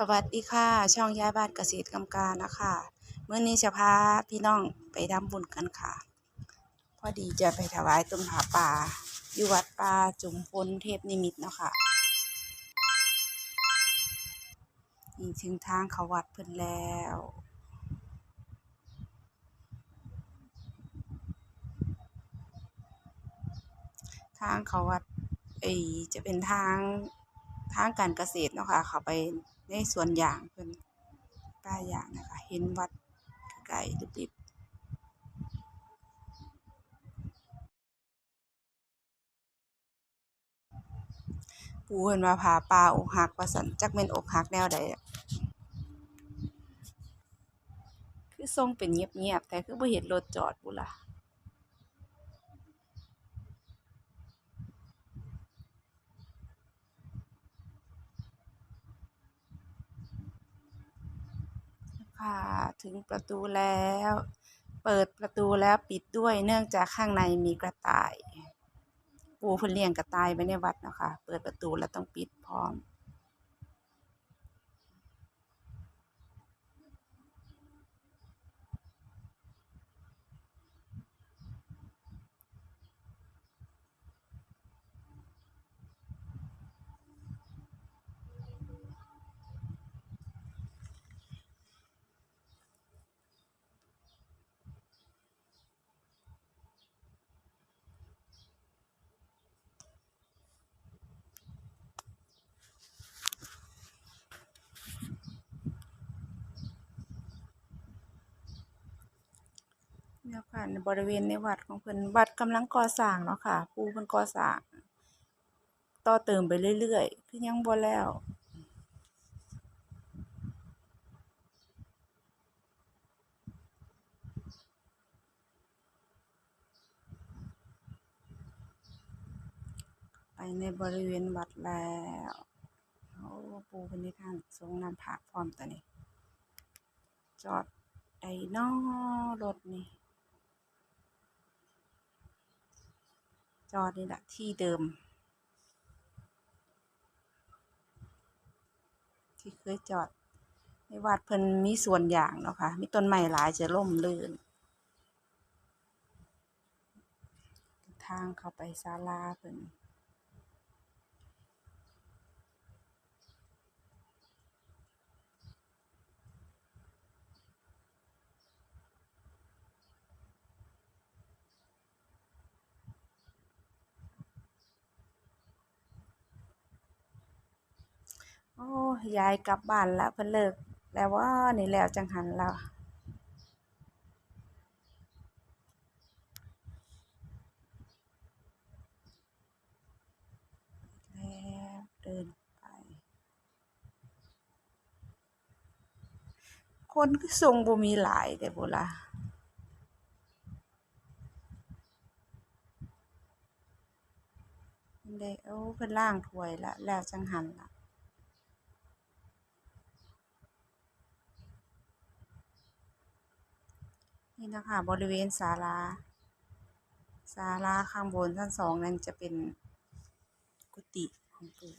สวัสดีค่ะ ช่องย้ายบ้านเกษตรกำการนะคะเมื่อนี้จะพาพี่น้องไปทำบุญกันค่ะ พอดีจะไปถวายต้นผาป่าอยู่วัดป่าจุมพลเทพนิมิตเนาะค่ะนี่ถึงทางเขาวัดเพิ่นแล้วทางเขาวัดไอจะเป็นทางทางการเกษตรเนาะค่ะเขาไป ในสวนยางเพิ่นป่ายางนะคะ เห็นวัดไกลๆดิบๆปูเพิ่นว่าผาป่าอกหักว่าซั่นจักแม่นอกหักแนวใดคือทรงเป็นเงียบๆแต่คือบ่เห็นรถจอดพุล่ะ ค่ะ ถึงประตูแล้ว เปิดประตูแล้วปิดด้วยเนื่องจากข้างในมีกระต่าย ปูเพิ่นเลี้ยงกระต่ายไว้ในวัดเนาะค่ะเปิดประตูแล้วต้องปิดพร้อม เนี่ยค่ะในบริเวณในวัดของเพิ่นวัดกำลังก่อสร้างเนาะค่ะปูเพิ่นก่อสร้างต่อเติมไปเรื่อยๆ คือยังบ่แล้วไปในบริเวณวัดแล้วโอ้ปูเพิ่นนิทานทรงน้ำพระพร้อมตัวนี้ จอดได้นอรถนี่ อนี่แหละที่เดิม ที่เคยจอดในวัดเพิ่นมีส่วนอย่างเนาะค่ะมีต้นไม้หลายจะร่มรื่น ทางเข้าไปศาลาเพิ่น โอ้ยายกลับบ้านแล้วเพิ่นเลิก แล้วว่านี่แล้วจังหันแล้วแล้วเดินไป คนคือทรงบ่มีหลายแต่บ่ล่ะเด้โอ้เพิ่นล้างถวยแล้วแล้วจังหันล่ะ นี่นะคะบริเวณศาลาศาลาข้างบนชั้นสองนั้นจะเป็นกุฏิของปู่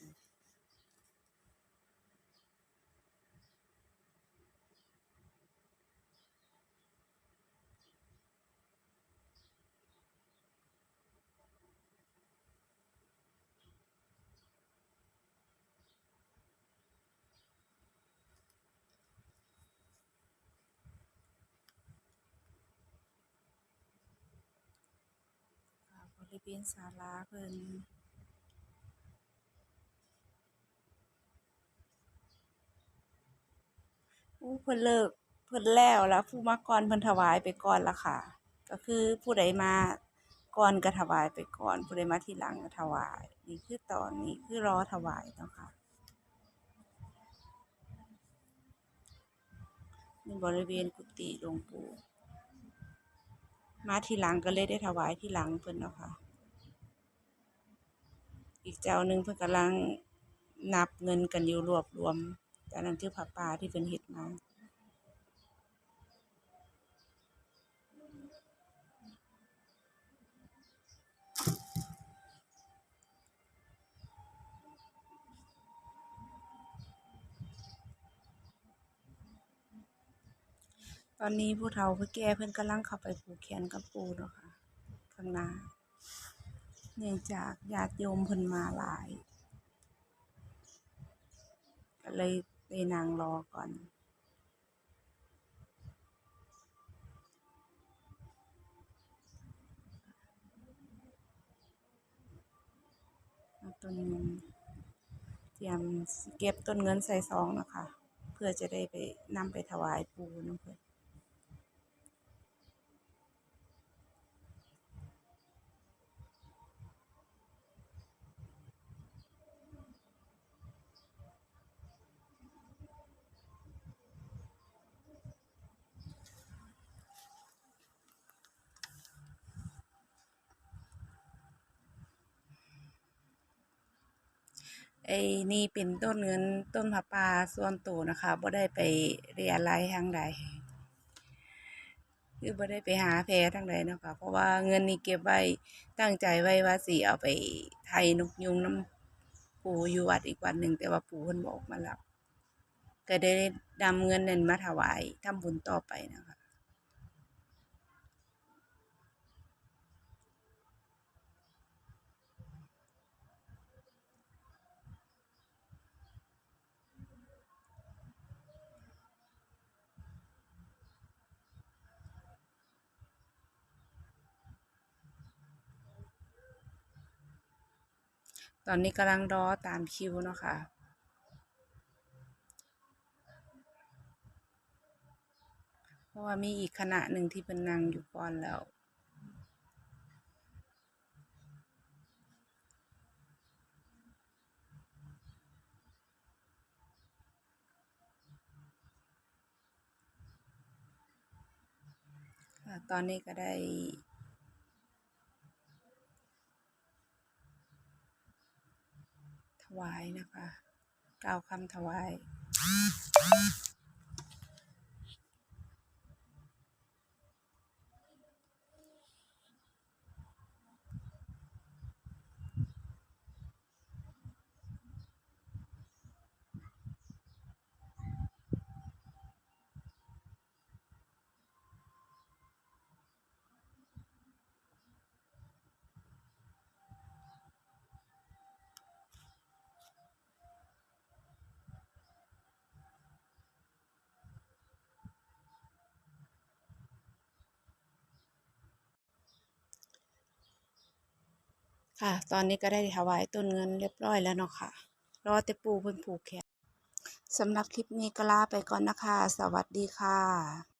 เวณศาลาเพิ่นอู้เพิ่นเลิกเพิ่นแล้วแล้วผู้มาก่อนเพิ่นถวายไปก่อนละค่ะ ก็คือผู้ใดมาก่อนก็ถวายไปก่อน ผู้ใดมาทีหลังก็ถวาย นี่คือตอนนี้คือรอถวายเนาะค่ะนี่บริเวณกุฏิหลวงปู่มาทีหลังก็เลยได้ถวายทีหลังเพิ่นเนาะค่ะ อีกเจ้าหนึ่งเพื่นกำลังนับเงินกันอยู่รวบรวมเจ้านั้นคือผับปลาที่เป็นเห็ดมาตอนนี้ผู้เฒ่าผู้แก่เพื่อนกำลังเข้าไปผูกแขนกับปูเนาะค่ะข้างหน้า เนื่องจากญาติโยมเพิ่นมาหลาย ก็เลยไปนั่งรอก่อนต้นเงินเตรียมเก็บต้นเงินใส่ซองนะคะ เพื่อจะได้ไปนำไปถวายปูน้ำเพิ่อน ไอ้นี่เป็นต้นเงินต้นผาป่าส่วนตัวนะคะบ่ได้ไปเรียอะไรยทางใดคือบ่ได้ไปหาแพรทางใดเนาะค่ะเพราะว่าเงินนี่เก็บไว้ตั้งใจไว้ว่าสิเอาไปไถนกยุงน้ำปู่อยู่วัดอีกวันหนึ่งแต่ว่าปู่เพิ่นบอกมารับก็ได้นำเงินนั้นมาถวายทำบุญต่อไปนะคะ ตอนนี้กำลังรอตามคิวเนาะค่ะ เพราะว่ามีอีกคณะหนึ่งที่เป็นนั่งอยู่ก่อนแล้วตอนนี้ก็ได้ วายนะคะ กล่าวคำถวาย ค่ะ ตอนนี้ก็ได้ถวายต้นเงินเรียบร้อยแล้วเนาะค่ะ รอแต่ปูเพิ่นผูกแขนสำหรับคลิปนี้ก็ลาไปก่อนนะคะ สวัสดีค่ะ